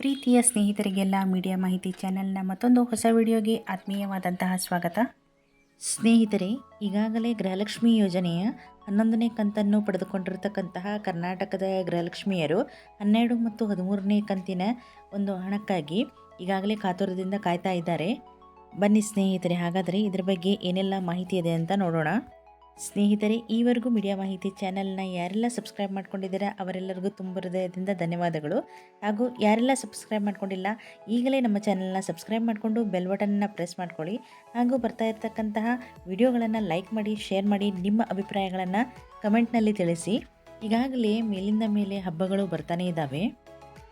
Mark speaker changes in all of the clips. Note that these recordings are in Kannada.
Speaker 1: ಪ್ರೀತಿಯ ಸ್ನೇಹಿತರಿಗೆಲ್ಲ ಮೀಡಿಯಾ ಮಾಹಿತಿ ಚಾನೆಲ್ನ ಮತ್ತೊಂದು ಹೊಸ ವಿಡಿಯೋಗೆ ಆತ್ಮೀಯವಾದಂತಹ ಸ್ವಾಗತ. ಸ್ನೇಹಿತರೆ, ಈಗಾಗಲೇ ಗೃಹಲಕ್ಷ್ಮಿ ಯೋಜನೆಯ ಹನ್ನೊಂದನೇ ಕಂತನ್ನು ಪಡೆದುಕೊಂಡಿರತಕ್ಕಂತಹ ಕರ್ನಾಟಕದ ಗೃಹಲಕ್ಷ್ಮಿಯರು ಹನ್ನೆರಡು ಮತ್ತು ಹದಿಮೂರನೇ ಕಂತಿನ ಒಂದು ಹಣಕ್ಕಾಗಿ ಈಗಾಗಲೇ ಕಾತುರದಿಂದ ಕಾಯ್ತಾ ಇದ್ದಾರೆ. ಬನ್ನಿ ಸ್ನೇಹಿತರೆ, ಹಾಗಾದರೆ ಇದರ ಬಗ್ಗೆ ಏನೆಲ್ಲ ಮಾಹಿತಿ ಇದೆ ಅಂತ ನೋಡೋಣ. ಸ್ನೇಹಿತರೆ, ಈವರೆಗೂ ಮೀಡಿಯಾ ಮಾಹಿತಿ ಚಾನೆಲ್ನ ಯಾರೆಲ್ಲ ಸಬ್ಸ್ಕ್ರೈಬ್ ಮಾಡ್ಕೊಂಡಿದ್ದೀರಾ, ಅವರೆಲ್ಲರಿಗೂ ತುಂಬ ಹೃದಯದಿಂದ ಧನ್ಯವಾದಗಳು. ಹಾಗೂ ಯಾರೆಲ್ಲ ಸಬ್ಸ್ಕ್ರೈಬ್ ಮಾಡ್ಕೊಂಡಿಲ್ಲ, ಈಗಲೇ ನಮ್ಮ ಚಾನೆಲ್ನ ಸಬ್ಸ್ಕ್ರೈಬ್ ಮಾಡಿಕೊಂಡು ಬೆಲ್ ಬಟನ್ನ ಪ್ರೆಸ್ ಮಾಡ್ಕೊಳ್ಳಿ. ಹಾಗೂ ಬರ್ತಾ ಇರ್ತಕ್ಕಂತಹ ವಿಡಿಯೋಗಳನ್ನು ಲೈಕ್ ಮಾಡಿ, ಶೇರ್ ಮಾಡಿ, ನಿಮ್ಮ ಅಭಿಪ್ರಾಯಗಳನ್ನು ಕಮೆಂಟ್ನಲ್ಲಿ ತಿಳಿಸಿ. ಈಗಾಗಲೇ ಮೇಲಿಂದ ಮೇಲೆ ಹಬ್ಬಗಳು ಬರ್ತಾನೇ ಇದ್ದಾವೆ.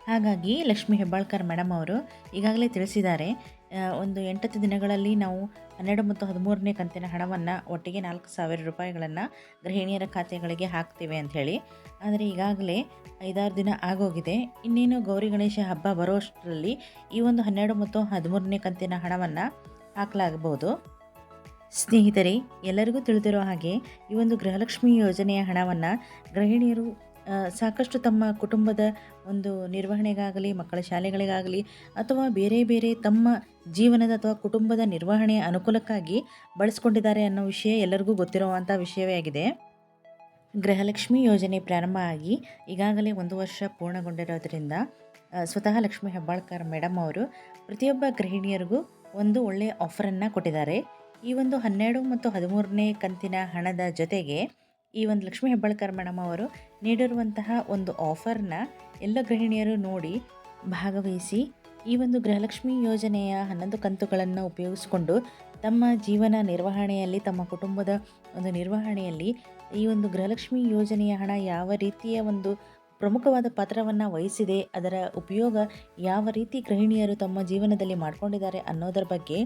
Speaker 1: ಹಾಗಾಗಿ ಲಕ್ಷ್ಮೀ ಹೆಬ್ಬಾಳ್ಕರ್ ಮೇಡಮ್ ಅವರು ಈಗಾಗಲೇ ತಿಳಿಸಿದ್ದಾರೆ ಒಂದು ಎಂಟತ್ತು ದಿನಗಳಲ್ಲಿ ನಾವು ಹನ್ನೆರಡು ಮತ್ತು ಹದಿಮೂರನೇ ಕಂತಿನ ಹಣವನ್ನು ಒಟ್ಟಿಗೆ ನಾಲ್ಕು ಸಾವಿರ ರೂಪಾಯಿಗಳನ್ನು ಗೃಹಿಣಿಯರ ಖಾತೆಗಳಿಗೆ ಹಾಕ್ತೇವೆ ಅಂಥೇಳಿ ಆದರೆ ಈಗಾಗಲೇ ಐದಾರು ದಿನ ಆಗೋಗಿದೆ. ಇನ್ನೇನು ಗೌರಿ ಗಣೇಶ ಹಬ್ಬ ಬರೋಷ್ಟರಲ್ಲಿ ಈ ಒಂದು ಹನ್ನೆರಡು ಮತ್ತು ಹದಿಮೂರನೇ ಕಂತಿನ ಹಣವನ್ನು ಹಾಕಲಾಗಬಹುದು. ಸ್ನೇಹಿತರೆ, ಎಲ್ಲರಿಗೂ ತಿಳಿದಿರೋ ಹಾಗೆ ಈ ಒಂದು ಗೃಹಲಕ್ಷ್ಮಿ ಯೋಜನೆಯ ಹಣವನ್ನು ಗೃಹಿಣಿಯರು ಸಾಕಷ್ಟು ತಮ್ಮ ಕುಟುಂಬದ ಒಂದು ನಿರ್ವಹಣೆಗಾಗಲಿ, ಮಕ್ಕಳ ಶಾಲೆಗಳಿಗಾಗಲಿ ಅಥವಾ ಬೇರೆ ಬೇರೆ ತಮ್ಮ ಜೀವನದ ಅಥವಾ ಕುಟುಂಬದ ನಿರ್ವಹಣೆಯ ಅನುಕೂಲಕ್ಕಾಗಿ ಬಳಸ್ಕೊಂಡಿದ್ದಾರೆ ಅನ್ನೋ ವಿಷಯ ಎಲ್ಲರಿಗೂ ಗೊತ್ತಿರುವಂಥ ವಿಷಯವೇ ಆಗಿದೆ. ಗೃಹಲಕ್ಷ್ಮಿ ಯೋಜನೆ ಪ್ರಾರಂಭ ಆಗಿ ಈಗಾಗಲೇ ಒಂದು ವರ್ಷ ಪೂರ್ಣಗೊಂಡಿರೋದ್ರಿಂದ ಸ್ವತಃ ಲಕ್ಷ್ಮಿ ಹೆಬ್ಬಾಳ್ಕರ್ ಮೇಡಮ್ ಅವರು ಪ್ರತಿಯೊಬ್ಬ ಗೃಹಿಣಿಯರಿಗೂ ಒಂದು ಒಳ್ಳೆಯ ಆಫರನ್ನು ಕೊಟ್ಟಿದ್ದಾರೆ. ಈ ಒಂದು ಹನ್ನೆರಡು ಮತ್ತು ಹದಿಮೂರನೇ ಕಂತಿನ ಹಣದ ಜೊತೆಗೆ ಈ ಒಂದು ಲಕ್ಷ್ಮೀ ಹೆಬ್ಬಾಳ್ಕರ್ ಮೇಡಮ್ ಅವರು ನೀಡಿರುವಂತಹ ಒಂದು ಆಫರ್ನ ಎಲ್ಲ ಗೃಹಿಣಿಯರು ನೋಡಿ ಭಾಗವಹಿಸಿ ಈ ಒಂದು ಗೃಹಲಕ್ಷ್ಮಿ ಯೋಜನೆಯ ಹನ್ನೊಂದು ಕಂತುಗಳನ್ನು ಉಪಯೋಗಿಸಿಕೊಂಡು ತಮ್ಮ ಜೀವನ ನಿರ್ವಹಣೆಯಲ್ಲಿ, ತಮ್ಮ ಕುಟುಂಬದ ಒಂದು ನಿರ್ವಹಣೆಯಲ್ಲಿ ಈ ಒಂದು ಗೃಹಲಕ್ಷ್ಮಿ ಯೋಜನೆಯ ಹಣ ಯಾವ ರೀತಿಯ ಒಂದು ಪ್ರಮುಖವಾದ ಪಾತ್ರವನ್ನು ವಹಿಸಿದೆ, ಅದರ ಉಪಯೋಗ ಯಾವ ರೀತಿ ಗೃಹಿಣಿಯರು ತಮ್ಮ ಜೀವನದಲ್ಲಿ ಮಾಡ್ಕೊಂಡಿದ್ದಾರೆ ಅನ್ನೋದರ ಬಗ್ಗೆ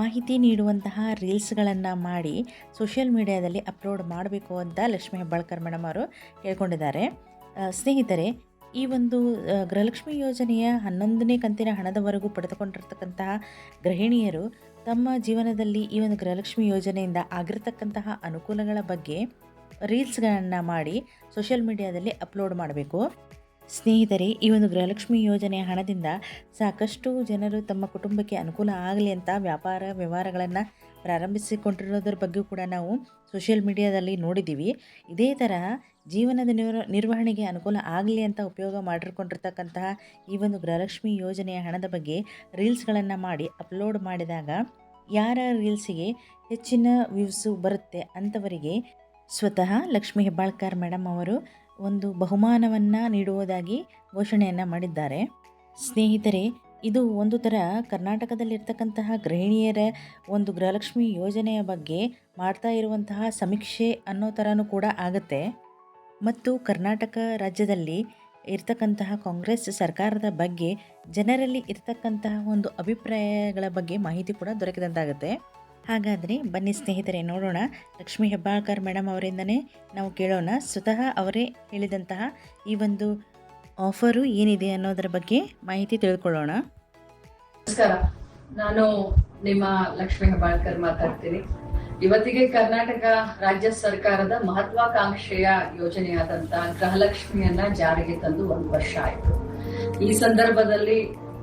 Speaker 1: ಮಾಹಿತಿ ನೀಡುವಂತಹ ರೀಲ್ಸ್ಗಳನ್ನು ಮಾಡಿ ಸೋಷಿಯಲ್ ಮೀಡಿಯಾದಲ್ಲಿ ಅಪ್ಲೋಡ್ ಮಾಡಬೇಕು ಅಂತ ಲಕ್ಷ್ಮೀ ಹೆಬ್ಬಾಳ್ಕರ್ ಮೇಡಮ್ ಅವರು ಕೇಳ್ಕೊಂಡಿದ್ದಾರೆ ಸ್ನೇಹಿತರೆ, ಈ ಒಂದು ಗೃಹಲಕ್ಷ್ಮಿ ಯೋಜನೆಯ ಹನ್ನೊಂದನೇ ಕಂತಿನ ಹಣದವರೆಗೂ ಪಡೆದುಕೊಂಡಿರ್ತಕ್ಕಂತಹ ಗೃಹಿಣಿಯರು ತಮ್ಮ ಜೀವನದಲ್ಲಿ ಈ ಒಂದು ಗೃಹಲಕ್ಷ್ಮಿ ಯೋಜನೆಯಿಂದ ಆಗಿರ್ತಕ್ಕಂತಹ ಅನುಕೂಲಗಳ ಬಗ್ಗೆ ರೀಲ್ಸ್ಗಳನ್ನು ಮಾಡಿ ಸೋಷಿಯಲ್ ಮೀಡಿಯಾದಲ್ಲಿ ಅಪ್ಲೋಡ್ ಮಾಡಬೇಕು. ಸ್ನೇಹಿತರೆ, ಈ ಒಂದು ಗೃಹಲಕ್ಷ್ಮಿ ಯೋಜನೆಯ ಹಣದಿಂದ ಸಾಕಷ್ಟು ಜನರು ತಮ್ಮ ಕುಟುಂಬಕ್ಕೆ ಅನುಕೂಲ ಆಗಲಿ ಅಂತ ವ್ಯಾಪಾರ ವ್ಯವಹಾರಗಳನ್ನು ಪ್ರಾರಂಭಿಸಿಕೊಂಡಿರೋದ್ರ ಬಗ್ಗೆ ಕೂಡ ನಾವು ಸೋಷಿಯಲ್ ಮೀಡಿಯಾದಲ್ಲಿ ನೋಡಿದ್ದೀವಿ ಇದೇ ಥರ ಜೀವನದ ನಿರ್ ನಿರ್ವಹಣೆಗೆ ಅನುಕೂಲ ಆಗಲಿ ಅಂತ ಉಪಯೋಗ ಮಾಡಿಕೊಂಡಿರ್ತಕ್ಕಂತಹ ಈ ಒಂದು ಗೃಹಲಕ್ಷ್ಮಿ ಯೋಜನೆಯ ಹಣದ ಬಗ್ಗೆ ರೀಲ್ಸ್ಗಳನ್ನು ಮಾಡಿ ಅಪ್ಲೋಡ್ ಮಾಡಿದಾಗ ಯಾರ ರೀಲ್ಸಿಗೆ ಹೆಚ್ಚಿನ ವ್ಯೂಸು ಬರುತ್ತೆ ಅಂಥವರಿಗೆ ಸ್ವತಃ ಲಕ್ಷ್ಮೀ ಹೆಬ್ಬಾಳ್ಕರ್ ಮೇಡಮ್ ಅವರು ಒಂದು ಬಹುಮಾನವನ್ನು ನೀಡುವುದಾಗಿ ಘೋಷಣೆಯನ್ನು ಮಾಡಿದ್ದಾರೆ. ಸ್ನೇಹಿತರೆ, ಇದು ಒಂದು ಥರ ಕರ್ನಾಟಕದಲ್ಲಿರ್ತಕ್ಕಂತಹ ಗೃಹಿಣಿಯರ ಒಂದು ಗೃಹಲಕ್ಷ್ಮಿ ಯೋಜನೆಯ ಬಗ್ಗೆ ಮಾಡ್ತಾ ಇರುವಂತಹ ಸಮೀಕ್ಷೆ ಅನ್ನೋ ಥರನೂ ಕೂಡ ಆಗುತ್ತೆ. ಮತ್ತು ಕರ್ನಾಟಕ ರಾಜ್ಯದಲ್ಲಿ ಇರ್ತಕ್ಕಂತಹ ಕಾಂಗ್ರೆಸ್ ಸರ್ಕಾರದ ಬಗ್ಗೆ ಜನರಲ್ಲಿ ಇರ್ತಕ್ಕಂತಹ ಒಂದು ಅಭಿಪ್ರಾಯಗಳ ಬಗ್ಗೆ ಮಾಹಿತಿ ಕೂಡ ದೊರಕಿದಂತಾಗುತ್ತೆ. ಹಾಗಾದರೆ ಬನ್ನಿ ಸ್ನೇಹಿತರೆ, ನೋಡೋಣ. ಲಕ್ಷ್ಮೀ ಹೆಬ್ಬಾಳ್ಕರ್ ಮೇಡಮ್ ಅವರಿಂದನೇ ನಾವು ಕೇಳೋಣ. ಸ್ವತಃ ಅವರೇ ಹೇಳಿದಂತಹ ಈ ಒಂದು ಆಫರು ಏನಿದೆ ಅನ್ನೋದರ ಬಗ್ಗೆ ಮಾಹಿತಿ ತಿಳ್ಕೊಳ್ಳೋಣ.
Speaker 2: ನಮಸ್ಕಾರ. ನಾನು ನಿಮ್ಮ ಲಕ್ಷ್ಮೀ ಹೆಬ್ಬಾಳ್ಕರ್ ಮಾತಾಡ್ತೀನಿ. ಇವತ್ತಿಗೆ ಕರ್ನಾಟಕ ರಾಜ್ಯ ಸರ್ಕಾರದ ಮಹತ್ವಾಕಾಂಕ್ಷೆಯ ಯೋಜನೆಯಾದಂತಹ ಗೃಹಲಕ್ಷ್ಮಿಯನ್ನ ಜಾರಿಗೆ ತಂದು ಒಂದು ವರ್ಷ ಆಯ್ತು. ಈ ಸಂದರ್ಭದಲ್ಲಿ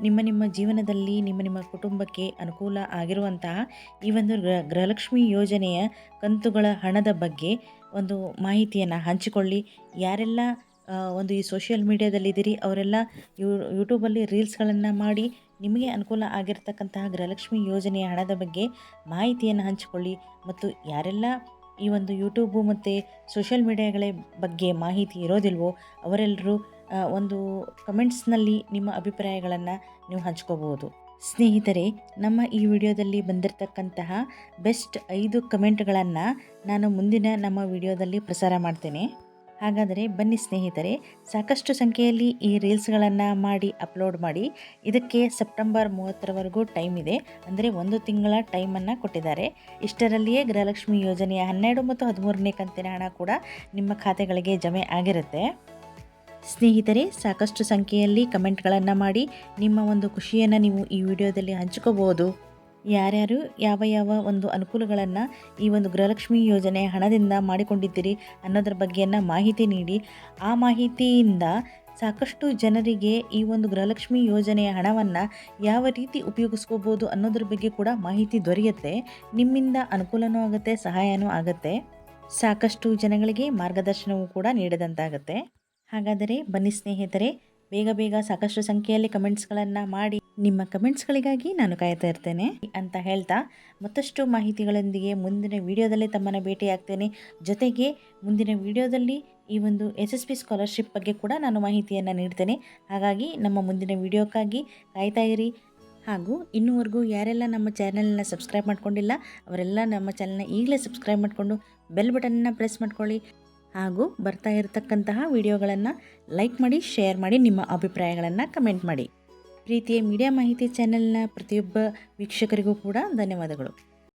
Speaker 1: ನಿಮ್ಮ ನಿಮ್ಮ ಜೀವನದಲ್ಲಿ, ನಿಮ್ಮ ನಿಮ್ಮ ಕುಟುಂಬಕ್ಕೆ ಅನುಕೂಲ ಆಗಿರುವಂತಹ ಈ ಒಂದು ಗೃಹ ಗೃಹಲಕ್ಷ್ಮಿ ಯೋಜನೆಯ ಕಂತುಗಳ ಹಣದ ಬಗ್ಗೆ ಒಂದು ಮಾಹಿತಿಯನ್ನು ಹಂಚಿಕೊಳ್ಳಿ. ಯಾರೆಲ್ಲ ಒಂದು ಈ ಸೋಷಿಯಲ್ ಮೀಡಿಯಾದಲ್ಲಿದ್ದೀರಿ ಅವರೆಲ್ಲ ಯೂ ಯೂಟ್ಯೂಬಲ್ಲಿ ರೀಲ್ಸ್ಗಳನ್ನು ಮಾಡಿ ನಿಮಗೆ ಅನುಕೂಲ ಆಗಿರ್ತಕ್ಕಂತಹ ಗೃಹಲಕ್ಷ್ಮಿ ಯೋಜನೆಯ ಹಣದ ಬಗ್ಗೆ ಮಾಹಿತಿಯನ್ನು ಹಂಚಿಕೊಳ್ಳಿ. ಮತ್ತು ಯಾರೆಲ್ಲ ಈ ಒಂದು ಯೂಟ್ಯೂಬು ಮತ್ತು ಸೋಷಿಯಲ್ ಮೀಡಿಯಾಗಳ ಬಗ್ಗೆ ಮಾಹಿತಿ ಇರೋದಿಲ್ವೋ ಅವರೆಲ್ಲರೂ ಒಂದು ಕಮೆಂಟ್ಸ್ನಲ್ಲಿ ನಿಮ್ಮ ಅಭಿಪ್ರಾಯಗಳನ್ನು ನೀವು ಹಂಚ್ಕೋಬೋದು. ಸ್ನೇಹಿತರೆ, ನಮ್ಮ ಈ ವಿಡಿಯೋದಲ್ಲಿ ಬಂದಿರತಕ್ಕಂತಹ ಬೆಸ್ಟ್ ಐದು ಕಮೆಂಟ್ಗಳನ್ನು ನಾನು ಮುಂದಿನ ನಮ್ಮ ವಿಡಿಯೋದಲ್ಲಿ ಪ್ರಸಾರ ಮಾಡ್ತೇನೆ. ಹಾಗಾದರೆ ಬನ್ನಿ ಸ್ನೇಹಿತರೆ, ಸಾಕಷ್ಟು ಸಂಖ್ಯೆಯಲ್ಲಿ ಈ ರೀಲ್ಸ್ಗಳನ್ನು ಮಾಡಿ ಅಪ್ಲೋಡ್ ಮಾಡಿ, ಇದಕ್ಕೆ ಸೆಪ್ಟೆಂಬರ್ ಮೂವತ್ತರವರೆಗೂ ಟೈಮ್ ಇದೆ. ಅಂದರೆ ಒಂದು ತಿಂಗಳ ಟೈಮನ್ನು ಕೊಟ್ಟಿದ್ದಾರೆ. ಇಷ್ಟರಲ್ಲಿಯೇ ಗೃಹಲಕ್ಷ್ಮಿ ಯೋಜನೆಯ ಹನ್ನೆರಡು ಮತ್ತು ಹದಿಮೂರನೇ ಕಂತಿನ ಹಣ ಕೂಡ ನಿಮ್ಮ ಖಾತೆಗಳಿಗೆ ಜಮೆ ಆಗಿರುತ್ತೆ. ಸ್ನೇಹಿತರೆ, ಸಾಕಷ್ಟು ಸಂಖ್ಯೆಯಲ್ಲಿ ಕಮೆಂಟ್ಗಳನ್ನು ಮಾಡಿ ನಿಮ್ಮ ಒಂದು ಖುಷಿಯನ್ನು ನೀವು ಈ ವಿಡಿಯೋದಲ್ಲಿ ಹಂಚ್ಕೋಬೋದು. ಯಾರ್ಯಾರು ಯಾವ ಯಾವ ಒಂದು ಅನುಕೂಲಗಳನ್ನು ಈ ಒಂದು ಗೃಹಲಕ್ಷ್ಮಿ ಯೋಜನೆ ಹಣದಿಂದ ಮಾಡಿಕೊಂಡಿದ್ದೀರಿ ಅನ್ನೋದ್ರ ಬಗ್ಗೆಯನ್ನು ಮಾಹಿತಿ ನೀಡಿ. ಆ ಮಾಹಿತಿಯಿಂದ ಸಾಕಷ್ಟು ಜನರಿಗೆ ಈ ಒಂದು ಗೃಹಲಕ್ಷ್ಮಿ ಯೋಜನೆಯ ಹಣವನ್ನು ಯಾವ ರೀತಿ ಉಪಯೋಗಿಸ್ಕೋಬೋದು ಅನ್ನೋದ್ರ ಬಗ್ಗೆ ಕೂಡ ಮಾಹಿತಿ ದೊರೆಯುತ್ತೆ. ನಿಮ್ಮಿಂದ ಅನುಕೂಲನೂ ಆಗುತ್ತೆ, ಸಹಾಯನೂ ಆಗುತ್ತೆ. ಸಾಕಷ್ಟು ಜನಗಳಿಗೆ ಮಾರ್ಗದರ್ಶನವೂ ಕೂಡ ನೀಡಿದಂತಾಗುತ್ತೆ. ಹಾಗಾದರೆ ಬನ್ನಿ ಸ್ನೇಹಿತರೆ, ಬೇಗ ಬೇಗ ಸಾಕಷ್ಟು ಸಂಖ್ಯೆಯಲ್ಲಿ ಕಮೆಂಟ್ಸ್ಗಳನ್ನು ಮಾಡಿ. ನಿಮ್ಮ ಕಮೆಂಟ್ಸ್ಗಳಿಗಾಗಿ ನಾನು ಕಾಯ್ತಾ ಇರ್ತೇನೆ ಅಂತ ಹೇಳ್ತಾ ಮತ್ತಷ್ಟು ಮಾಹಿತಿಗಳೊಂದಿಗೆ ಮುಂದಿನ ವಿಡಿಯೋದಲ್ಲಿ ತಮ್ಮನ್ನು ಭೇಟಿಯಾಗ್ತೇನೆ. ಜೊತೆಗೆ ಮುಂದಿನ ವಿಡಿಯೋದಲ್ಲಿ ಈ ಒಂದು ಎಸ್ ಎಸ್ ಪಿ ಸ್ಕಾಲರ್ಶಿಪ್ ಬಗ್ಗೆ ಕೂಡ ನಾನು ಮಾಹಿತಿಯನ್ನು ನೀಡ್ತೇನೆ. ಹಾಗಾಗಿ ನಮ್ಮ ಮುಂದಿನ ವಿಡಿಯೋಕ್ಕಾಗಿ ಕಾಯ್ತಾ ಇರಿ. ಹಾಗೂ ಇನ್ನೂವರೆಗೂ ಯಾರೆಲ್ಲ ನಮ್ಮ ಚಾನಲ್ನ ಸಬ್ಸ್ಕ್ರೈಬ್ ಮಾಡ್ಕೊಂಡಿಲ್ಲ, ಅವರೆಲ್ಲ ನಮ್ಮ ಚಾನಲ್ನ ಈಗಲೇ ಸಬ್ಸ್ಕ್ರೈಬ್ ಮಾಡಿಕೊಂಡು ಬೆಲ್ ಬಟನ್ನ ಪ್ರೆಸ್ ಮಾಡ್ಕೊಳ್ಳಿ. ಹಾಗೂ ಬರ್ತಾ ಇರತಕ್ಕಂತಹ ವಿಡಿಯೋಗಳನ್ನು ಲೈಕ್ ಮಾಡಿ, ಶೇರ್ ಮಾಡಿ, ನಿಮ್ಮ ಅಭಿಪ್ರಾಯಗಳನ್ನು ಕಮೆಂಟ್ ಮಾಡಿ. ಪ್ರೀತಿಯ ಮೀಡಿಯಾ ಮಾಹಿತಿ ಚಾನೆಲ್ನ ಪ್ರತಿಯೊಬ್ಬ ವೀಕ್ಷಕರಿಗೂ ಕೂಡ ಧನ್ಯವಾದಗಳು.